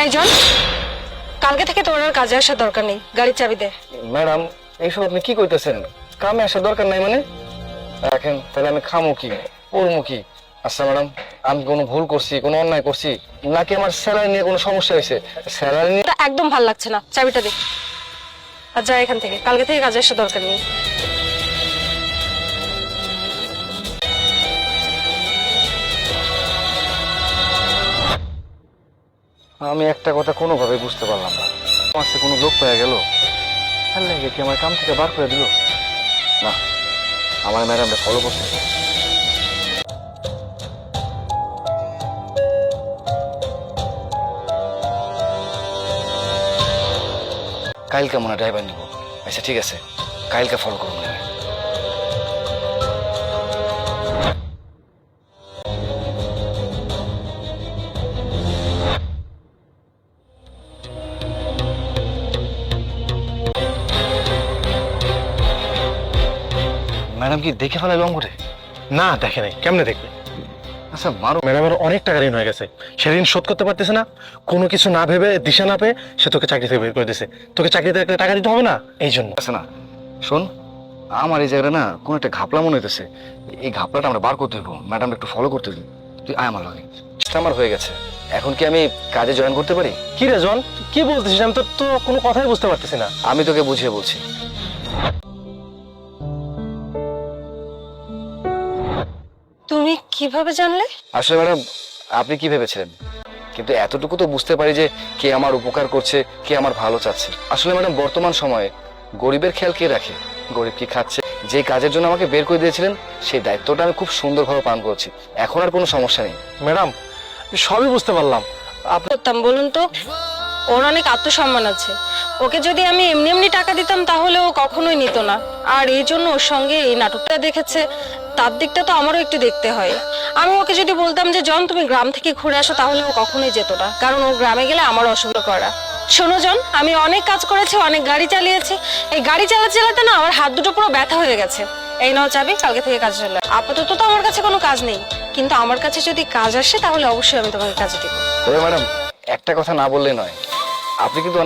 এই জন কালকে থেকে তোর আর কাজে আসার দরকার নেই গাড়ির চাবি দে। ম্যাডাম এইসব আপনি কি কইতেছেন? কামে আসার দরকার নাই মানে? রাখেন তাহলে আমি খামো কি পড়মো কি? আচ্ছা ম্যাডাম আমি কোনো ভুল করছি কোনো অন্যায় করছি নাকি আমার স্যালারি নিয়ে কোনো সমস্যা হয়েছে? স্যালারি নিয়ে একদম ভালো লাগছে না চাবিটা দে। আর যা এখান থেকে কালকে থেকে কাজে আসার দরকার নেই। আমি একটা কথা কোনোভাবে বুঝতে পারলাম না। আমার সে কোনো লোক পেয়ে গেল। আর লাগে কি আমার কাম থেকে বার করে দিল? না, আমার ম্যাডামটা ফলো করতে কালকে মনে হয় ড্রাইভার নিব। আচ্ছা ঠিক আছে। কালকে ফলো করুন। ম্যাডাম কি দেখে ফেলাইলাম করে না দেখে নাই। কেমনে দেখবে? আচ্ছা মারো। ম্যাডামের অনেক টাকা ঋণ হয়ে গেছে। সে ঋণ শোধ করতে পারতেছে না। কোনো কিছু না ভেবে দিশা না পেয়ে সে তোকে চাকরি থেকে বের করে দিছে। তোকে চাকরিতে একটা টাকা দিতে হবে না? এই জন্য। আছে না। শোন আমার এই জায়গাটা না কোনো একটা ঘাপলা মনে হইতেছে। এই ঘাপলাটা আমরা বার করতে হইব। ম্যাডাম একটু ফলো করতে দিই তুই আয় আমার লাগে। আমার হয়ে গেছে। এখন কি আমি কাজে জয়েন করতে পারি? কি রে জন? কি বলতেছিস? আমি তো তো কোনো কথাই বুঝতে পারতেছি না। আমি তোকে বুঝিয়ে বলছি। তুমি কীভাবে জানলে? আসলে ম্যাডাম আপনি কি ভেবেছিলেন? কিন্তু এতটুকু তো বুঝতে পারি যে কে আমার উপকার করছে কে আমার ভালো চাচ্ছে। আসলে ম্যাডাম বর্তমান সময়ে গরিবের খেয়াল কে রাখে? গরিব কি খাচ্ছে? যে কাজের জন্য আমাকে বের করে দিয়েছিলেন সেই দায়িত্বটা আমি খুব সুন্দরভাবে পালন করছি। এখন আর কোনো সমস্যা নেই। ম্যাডাম সবই বুঝতে পারলাম। আপনি করতাম বলুন তো? ওর অনেক আত্মসম্মান আছে। ওকে যদি আমি এমনি এমনি টাকা দিতাম তাহলে ও কখনোই নিত না। আর এই জন্য ওর সঙ্গে এই নাটকটা দেখেছে। তার দিকটা তো আমারও একটু দেখতে হয়। আমি ওকে যদি বলতাম যে, জন, তুমি গ্রাম থেকে ঘুরে আসো, তাহলে ও কখনোই যেত না। কারণ ও গ্রামে গেলে আমার অসুবিধা করা। শোনো, জন, আমি অনেক কাজ করেছি, অনেক গাড়ি চালিয়েছি। এই গাড়ি চালাতে চালাতে না আমার হাত দুটো পুরো ব্যথা হয়ে গেছে। এই নাও চাবি, কালকে থেকে কাজ চলে আপাতত তো আমার কাছে কোনো কাজ নেই। কিন্তু আমার কাছে যদি কাজ আসে, তাহলে অবশ্যই আমি তোমাকে কাজে দিব। ম্যাডাম, একটা কথা না বললে নয়। আপনি কিন্তু